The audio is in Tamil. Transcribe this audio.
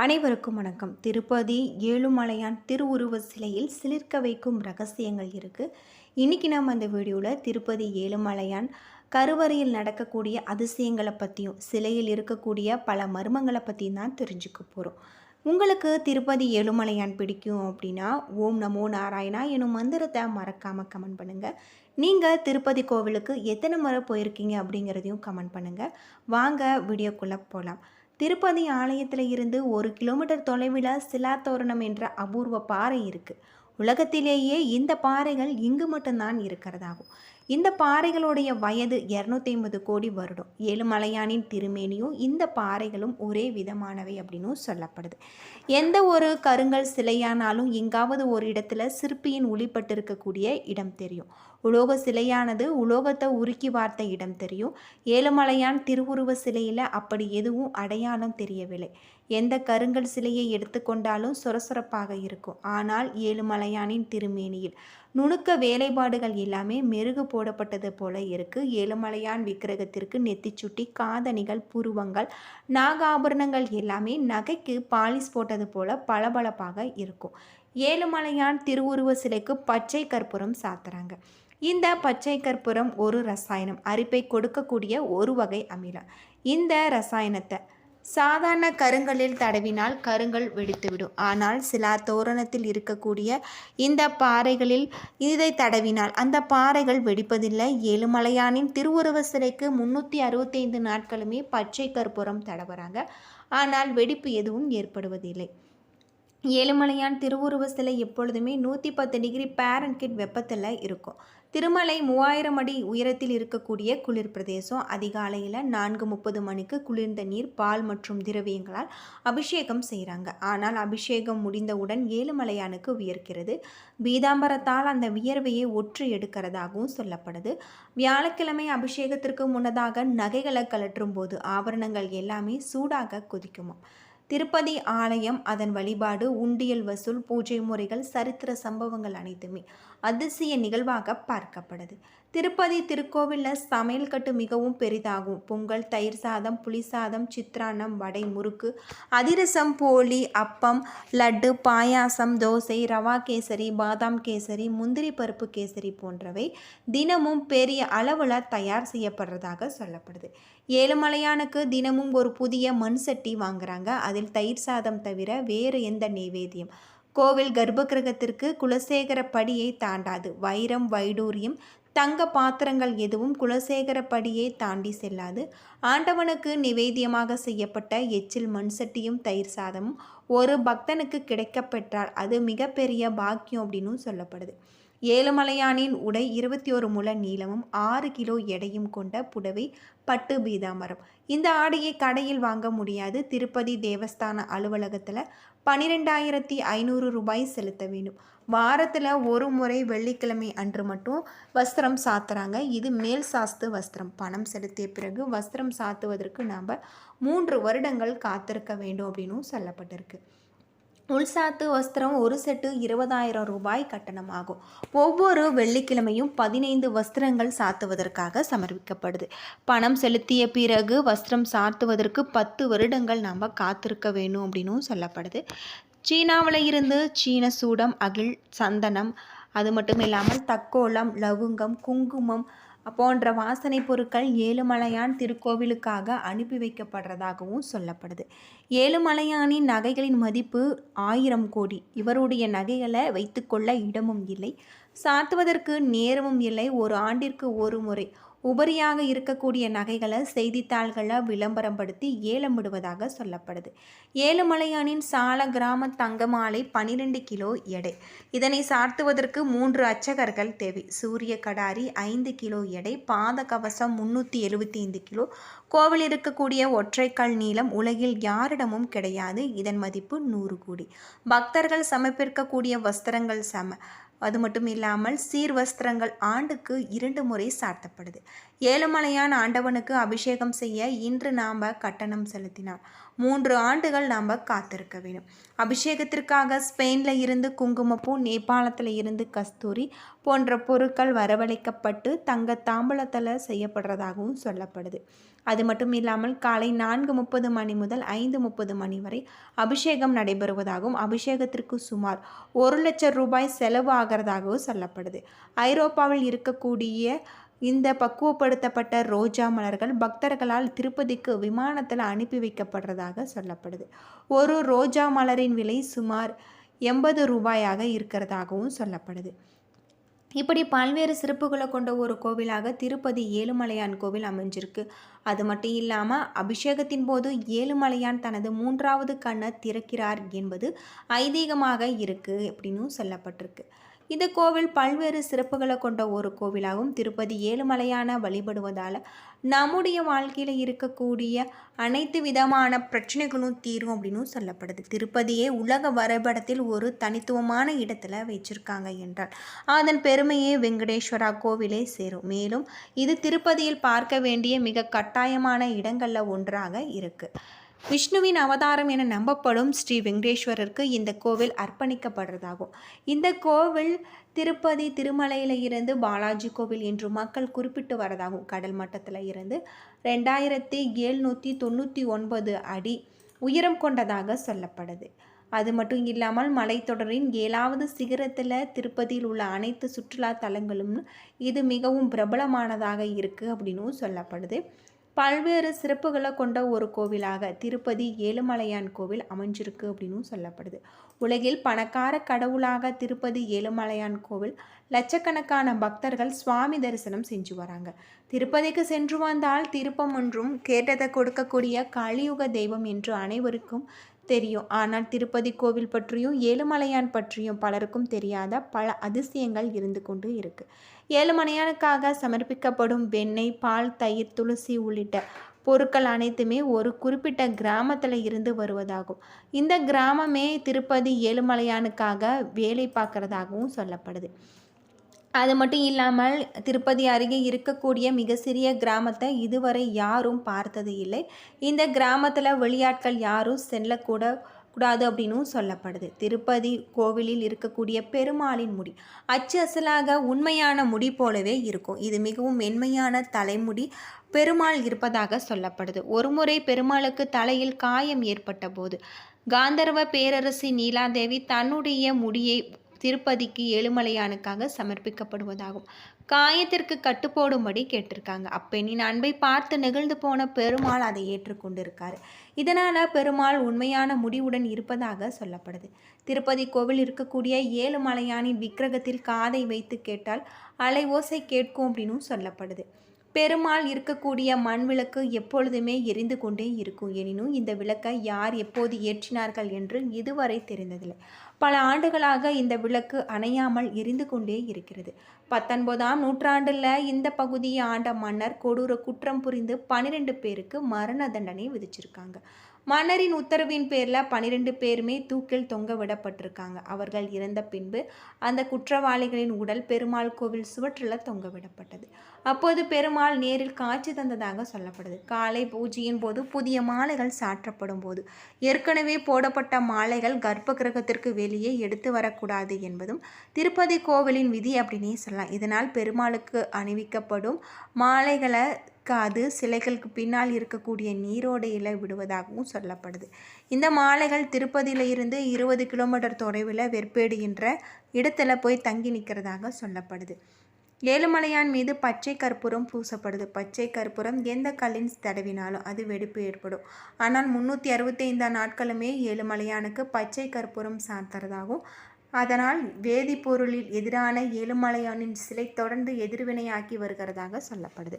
அனைவருக்கும் வணக்கம். திருப்பதி ஏழுமலையான் திருவுருவ சிலையில் சிலிர்க்க வைக்கும் ரகசியங்கள் இருக்குது இன்றைக்கி நம்ம அந்த வீடியோவில் திருப்பதி ஏழுமலையான் கருவறையில் நடக்கக்கூடிய அதிசயங்களை பற்றியும் சிலையில் இருக்கக்கூடிய பல மர்மங்களை பற்றியும் தான் தெரிஞ்சுக்க போகிறோம் உங்களுக்கு திருப்பதி ஏழுமலையான் பிடிக்கும் அப்படின்னா ஓம் நமோ நாராயணா எனும் மந்திரத்தை மறக்காமல் கமெண்ட் பண்ணுங்கள் நீங்கள் திருப்பதி கோவிலுக்கு எத்தனை முறை போயிருக்கீங்க அப்படிங்கிறதையும் கமெண்ட் பண்ணுங்கள் வாங்க வீடியோக்குள்ளே போகலாம் திருப்பதி ஆலயத்தில் இருந்து ஒரு கிலோமீட்டர் தொலைவில் சிலாத்தோரணம் என்ற அபூர்வ பாறை இருக்குது உலகத்திலேயே இந்த பாறைகள் இங்கு மட்டும்தான் இருக்கிறதாகும். இந்த பாறைகளுடைய வயது இரநூத்தி ஐம்பது கோடி வருடம். ஏழுமலையானின் திருமேனியும் இந்த பாறைகளும் ஒரே விதமானவை அப்படின்னும் சொல்லப்படுது. எந்த ஒரு கருங்கல் சிலையானாலும் எங்காவது ஒரு இடத்துல சிற்பியின் ஒளிப்பட்டிருக்கக்கூடிய இடம் தெரியும். உலோக சிலையானது உலோகத்தை உருக்கி வார்த்த இடம் தெரியும். ஏழுமலையான் திருவுருவ சிலையில் அப்படி எதுவும் அடையாளம் தெரியவில்லை. எந்த கருங்கல் சிலையை எடுத்துக்கொண்டாலும் சுரசுரப்பாக இருக்கும். ஆனால் ஏழுமலையானின் திருமேனியில் நுணுக்க வேலைப்பாடுகள் எல்லாமே மெருகு போடப்பட்டது போல இருக்கு. ஏழுமலையான் விக்கிரகத்திற்கு நெத்திச்சுட்டி காதணிகள் புருவங்கள் நாகாபரணங்கள் எல்லாமே நகைக்கு பாலிஸ் போட்டது போல பளபளப்பாக இருக்கும். ஏழுமலையான் திருவுருவ சிலைக்கு பச்சை கற்பூரம் சாத்துறாங்க. இந்த பச்சை கற்பூரம் ஒரு ரசாயனம். அரிப்பை கொடுக்கக்கூடிய ஒரு வகை அமிலம். இந்த ரசாயனத்தை சாதாரண கருங்களில் தடவினால் கருங்கல் வெடித்துவிடும். ஆனால் சில தோரணத்தில் இருக்கக்கூடிய இந்த பாறைகளில் இதை தடவினால் அந்த பாறைகள் வெடிப்பதில்லை. ஏழுமலையானின் திருவுருவ சிலைக்கு முன்னூற்றி அறுபத்தைந்து நாட்களுமே பச்சை கற்பூரம் தடவுறாங்க. ஆனால் வெடிப்பு எதுவும் ஏற்படுவதில்லை. ஏழுமலையான் திருவுருவ சிலை எப்பொழுதுமே நூற்றி பத்து டிகிரி பேரன்கிட் வெப்பத்தில் இருக்கும். திருமலை மூவாயிரம் அடி உயரத்தில் இருக்கக்கூடிய குளிர் பிரதேசம். அதிகாலையில் நான்கு முப்பது மணிக்கு குளிர்ந்த நீர் பால் மற்றும் திரவியங்களால் அபிஷேகம் செய்கிறாங்க ஆனால் அபிஷேகம் முடிந்தவுடன் ஏழுமலையானுக்கு உயர்க்கிறது பீதாம்பரத்தால் அந்த வியர்வையை ஒற்று எடுக்கிறதாகவும் சொல்லப்படுது. வியாழக்கிழமை அபிஷேகத்திற்கு முன்னதாக நகைகளை கலற்றும் போது ஆபரணங்கள் எல்லாமே சூடாக கொதிக்குமாம். திருப்பதி ஆலயம் அதன் வழிபாடு உண்டியல் வசூல் பூஜை முறைகள் சரித்திர சம்பவங்கள் அனைத்துமே அதிசய நிகழ்வாக பார்க்கப்படுது. திருப்பதி திருக்கோவிலில் சமையல் கட்டு மிகவும் பெரிதாகும். பொங்கல் தயிர் சாதம் புளி சாதம் சித்ரான்னம் வடை முறுக்கு அதிரசம் போலி அப்பம் லட்டு பாயாசம் தோசை ரவா கேசரி பாதாம் கேசரி முந்திரி பருப்பு கேசரி போன்றவை தினமும் பெரிய அளவில் தயார் செய்யப்படுறதாக சொல்லப்படுது. ஏழுமலையானுக்கு தினமும் ஒரு புதிய மண் சட்டி வாங்குறாங்க. அதில் தயிர் சாதம் தவிர வேறு எந்த நைவேத்தியம் கோவில் கர்ப்பகிரகத்திற்கு குலசேகர படியை தாண்டாது. வைரம் வைடூரியம் தங்க பாத்திரங்கள் எதுவும் குலசேகர படியை தாண்டி செல்லாது. ஆண்டவனுக்கு நிவேத்தியமாக செய்யப்பட்ட எச்சில் மண் சட்டியும் தயிர் சாதமும் ஒரு பக்தனுக்கு கிடைக்கப்பெற்றால் அது மிகப்பெரிய பாக்கியம் அப்படின்னு சொல்லப்படுது. ஏழுமலையானின் உடை இருபத்தி ஒரு முழ நீளமும் ஆறு கிலோ எடையும் கொண்ட புடவை பட்டு பீதாமரம் இந்த ஆடையை கடையில் வாங்க முடியாது. திருப்பதி தேவஸ்தான அலுவலகத்தில் பன்னிரெண்டாயிரத்தி ஐநூறு ரூபாய் செலுத்த வேண்டும். வாரத்தில் ஒரு முறை வெள்ளிக்கிழமை அன்று மட்டும் வஸ்திரம் சாத்துறாங்க. இது மேல் சாஸ்து வஸ்திரம். பணம் செலுத்திய பிறகு வஸ்திரம் சாத்துவதற்கு நாம் மூன்று வருடங்கள் காத்திருக்க வேண்டும் அப்படின்னும் சொல்லப்பட்டிருக்கு. உள்சாத்து வஸ்திரம் ஒரு செட்டு இருபதாயிரம் ரூபாய் கட்டணமாகும். ஒவ்வொரு வெள்ளிக்கிழமையும் பதினைந்து வஸ்திரங்கள் சாத்துவதற்காக சமர்ப்பிக்கப்படுது. பணம் செலுத்திய பிறகு வஸ்திரம் சாத்துவதற்கு பத்து வருடங்கள் நாம் காத்திருக்க வேணும் அப்படின்னும் சொல்லப்படுது. சீனாவில் இருந்து சீன சூடம் அகில் சந்தனம் அது மட்டும் இல்லாமல் தக்கோளம் லவுங்கம் குங்குமம் போன்ற வாசனை பொருட்கள் ஏழுமலையான் திருக்கோவிலுக்காக அனுப்பி வைக்கப்படுறதாகவும் சொல்லப்படுது. ஏழுமலையானின் நகைகளின் மதிப்பு ஆயிரம் கோடி. இவருடைய நகைகளை வைத்துக்கொள்ள இடமும் இல்லை. சாத்துவதற்கு நேரமும் இல்லை. ஒரு ஆண்டிற்கு ஒரு முறை. உபரியாக இருக்கக்கூடிய நகைகளை செய்தித்தாள்களில் விளம்பரப்படுத்தி ஏலம் விடுவதாக சொல்லப்படுது. ஏழுமலையானின் சால கிராம தங்க மாலை பனிரெண்டு கிலோ எடை. இதனை சார்த்துவதற்கு மூன்று அச்சகர்கள் தேவை. சூரிய கடாரி ஐந்து கிலோ எடை பாத கவசம் முன்னூற்றி எழுபத்தி ஐந்து கிலோ. கோவில் இருக்கக்கூடிய ஒற்றைக்கல் நீளம் உலகில் யாரிடமும் கிடையாது. இதன் மதிப்பு நூறு கோடி. பக்தர்கள் சமர்ப்பிக்கக்கூடிய வஸ்திரங்கள் சம. அது மட்டும் இல்லாமல் சீர் வஸ்திரங்கள் ஆண்டுக்கு இரண்டு முறை சாத்தப்படுது. ஏழுமலையான் ஆண்டவனுக்கு அபிஷேகம் செய்ய இன்று நாம் கட்டணம் செலுத்தினார். மூன்று ஆண்டுகள் நாம் காத்திருக்க வேண்டும். அபிஷேகத்திற்காக ஸ்பெயினில் இருந்து குங்குமப்பூ நேபாளத்தில் இருந்து கஸ்தூரி போன்ற பொருட்கள் வரவழைக்கப்பட்டு தங்க தாம்பலத்தில் செய்யப்படுறதாகவும் சொல்லப்படுது. அது மட்டும் இல்லாமல் காலை நான்கு முப்பது மணி முதல் ஐந்து முப்பது மணி வரை அபிஷேகம் நடைபெறுவதாகவும் அபிஷேகத்திற்கு சுமார் ஒரு லட்சம் ரூபாய் செலவு ஆகிறதாகவும் சொல்லப்படுது. ஐரோப்பாவில் இருக்கக்கூடிய இந்த பக்குவப்படுத்தப்பட்ட ரோஜா மலர்கள் பக்தர்களால் திருப்பதிக்கு விமானத்தில் அனுப்பி வைக்கப்படுறதாக சொல்லப்படுது. ஒரு ரோஜா மலரின் விலை சுமார் எண்பது ரூபாயாக இருக்கிறதாகவும் சொல்லப்படுது. இப்படி பல்வேறு சிறப்புகளை கொண்ட ஒரு கோவிலாக திருப்பதி ஏழுமலையான் கோவில் அமைஞ்சிருக்கு. அது மட்டும் இல்லாமல் அபிஷேகத்தின் போது ஏழுமலையான் தனது மூன்றாவது கண்ணை திறக்கிறார் என்பது ஐதீகமாக இருக்குது அப்படின்னு சொல்லப்பட்டிருக்கு. இந்த கோவில் பல்வேறு சிறப்புகளை கொண்ட ஒரு கோவிலாகவும் திருப்பதி ஏழுமலையான வழிபடுவதால் நம்முடைய வாழ்க்கையில் இருக்கக்கூடிய அனைத்து விதமான பிரச்சனைகளும் தீரும் அப்படின்னு சொல்லப்படுது. திருப்பதியே உலக வரைபடத்தில் ஒரு தனித்துவமான இடத்துல வச்சிருக்காங்க என்றால் அதன் பெருமையே வெங்கடேஸ்வரா கோவிலே சேரும். மேலும் இது திருப்பதியில் பார்க்க வேண்டிய மிக கட்டாயமான இடங்களில் ஒன்றாக இருக்குது விஷ்ணுவின் அவதாரம் என நம்பப்படும் ஸ்ரீ வெங்கடேஸ்வரருக்கு இந்த கோவில் அர்ப்பணிக்கப்படுறதாகும். இந்த கோவில் திருப்பதி திருமலையில் இருந்து பாலாஜி கோவில் என்று மக்கள் குறிப்பிட்டு வரதாகும். கடல் மட்டத்தில் இருந்து ரெண்டாயிரத்தி எழுநூற்றி தொண்ணூற்றி ஒன்பது அடி உயரம் கொண்டதாக சொல்லப்படுது. அது மட்டும் இல்லாமல் மலைத்தொடரின் ஏழாவது சிகரத்தில் திருப்பதியில் உள்ள அனைத்து சுற்றுலா தலங்களும் இது மிகவும் பிரபலமானதாக இருக்குது அப்படின்னும் சொல்லப்படுது. பல்வேறு சிறப்புகளை கொண்ட ஒரு கோவிலாக திருப்பதி ஏழுமலையான் கோவில் அமைஞ்சிருக்கு அப்படின்னு சொல்லப்படுது. உலகில் பணக்கார கடவுளாக திருப்பதி ஏழுமலையான் கோவில் லட்சக்கணக்கான பக்தர்கள் சுவாமி தரிசனம் செஞ்சு வராங்க. திருப்பதிக்கு சென்று வந்தால் திருப்பம் ஒன்றும் கேட்டதை கொடுக்கக்கூடிய கலியுக தெய்வம் என்று அனைவருக்கும் தெரியும். ஆனால் திருப்பதி கோவில் பற்றியும் ஏழுமலையான் பற்றியும் பலருக்கும் தெரியாத பல அதிசயங்கள் இருந்து கொண்டு இருக்கு. ஏழுமலையானுக்காக சமர்ப்பிக்கப்படும் வெண்ணெய் பால் தயிர் துளசி உள்ளிட்ட பொருட்கள் அனைத்துமே ஒரு குறிப்பிட்ட கிராமத்தில் இருந்து வருவதாகும். இந்த கிராமமே திருப்பதி ஏழுமலையானுக்காக வேலை பார்க்குறதாகவும் சொல்லப்படுது. அது மட்டும் இல்லாமல் திருப்பதி அருகே இருக்கக்கூடிய மிக சிறிய கிராமத்தை இதுவரை யாரும் பார்த்தது இல்லை. இந்த கிராமத்தில் வெளியாட்கள் யாரும் செல்லக்கூட கூடாது அப்படின்னும் சொல்லப்படுது. திருப்பதி கோவிலில் இருக்கக்கூடிய பெருமாளின் முடி. அச்சு அசலாக உண்மையான முடி போலவே இருக்கும். இது மிகவும் மென்மையான தலைமுடி பெருமாள் இருப்பதாக சொல்லப்படுது. ஒருமுறை பெருமாளுக்கு தலையில் காயம் ஏற்பட்ட போது காந்தர்வ பேரரசி நீலாதேவி தன்னுடைய முடியை திருப்பதிக்கு ஏழுமலையானுக்காக சமர்ப்பிக்கப்படுவதாகும். காயத்திற்கு கட்டுப்போடும்படி கேட்டிருக்காங்க. அப்பெண்ணின் அன்பை பார்த்து நெகிழ்ந்து போன பெருமாள் அதை ஏற்றுக்கொண்டிருக்காரு. இதனால் பெருமாள் உண்மையான முடிவுடன் இருப்பதாக சொல்லப்படுது. திருப்பதி கோவில் இருக்கக்கூடிய ஏழுமலையானின் விக்கிரகத்தில் காதை வைத்து கேட்டால் அலை ஓசை கேட்கும் அப்படின்னு சொல்லப்படுது. பெருமாள் இருக்கக்கூடிய மண் விளக்கு எப்பொழுதுமே எரிந்து கொண்டே இருக்கும். எனினும் இந்த விளக்கை யார் எப்போது ஏற்றினார்கள் என்று இதுவரை தெரிந்ததில்லை. பல ஆண்டுகளாக இந்த விளக்கு அணையாமல் எரிந்து கொண்டே இருக்கிறது. பத்தொன்பதாம் நூற்றாண்டில் இந்த பகுதியை ஆண்ட மன்னர் கொடூர குற்றம் புரிந்து பனிரெண்டு பேருக்கு மரண தண்டனை விதிச்சிருக்காங்க. மன்னரின் உத்தரவின் பேரில் பனிரெண்டு பேருமே தூக்கில் தொங்க விடப்பட்டிருக்காங்க. அவர்கள் இறந்த பின்பு அந்த குற்றவாளிகளின் உடல் பெருமாள் கோவில் சுவற்றில் தொங்க விடப்பட்டது. அப்போது பெருமாள் நேரில் காட்சி தந்ததாக சொல்லப்படுது. காலை பூஜையின் போது புதிய மாலைகள் சாற்றப்படும் போது ஏற்கனவே போடப்பட்ட மாலைகள் கர்ப்ப கிரகத்திற்கு வெளியே எடுத்து வரக்கூடாது என்பதும் திருப்பதி கோவிலின் விதி அப்படின்னே சொல்லலாம். இதனால் பெருமாளுக்கு அணிவிக்கப்படும் மாலைகளை காது சிலைகளுக்கு பின்னால் இருக்கக்கூடிய நீரோடையில் விடுவதாகவும் சொல்லப்படுது. இந்த மாலைகள் திருப்பதியில் இருந்து இருபது கிலோமீட்டர் தொலைவில் வெற்பேடு என்ற இடத்துல போய் தங்கி நிற்கிறதாக சொல்லப்படுது. ஏழுமலையான் மீது பச்சை கற்பூரம் பூசப்படுது. பச்சை கற்பூரம் எந்த கல்லின் தடவினாலும் அது வெடிப்பு ஏற்படும். ஆனால் முந்நூற்றி அறுபத்தி ஐந்தாம் நாட்களுமே ஏழுமலையானுக்கு பச்சை கற்பூரம் சார்ந்ததாகவும் அதனால் வேதிப்பொருளில் எதிரான ஏழுமலையானின் சிலை தொடர்ந்து எதிர்வினையாக்கி வருகிறதாக சொல்லப்படுது.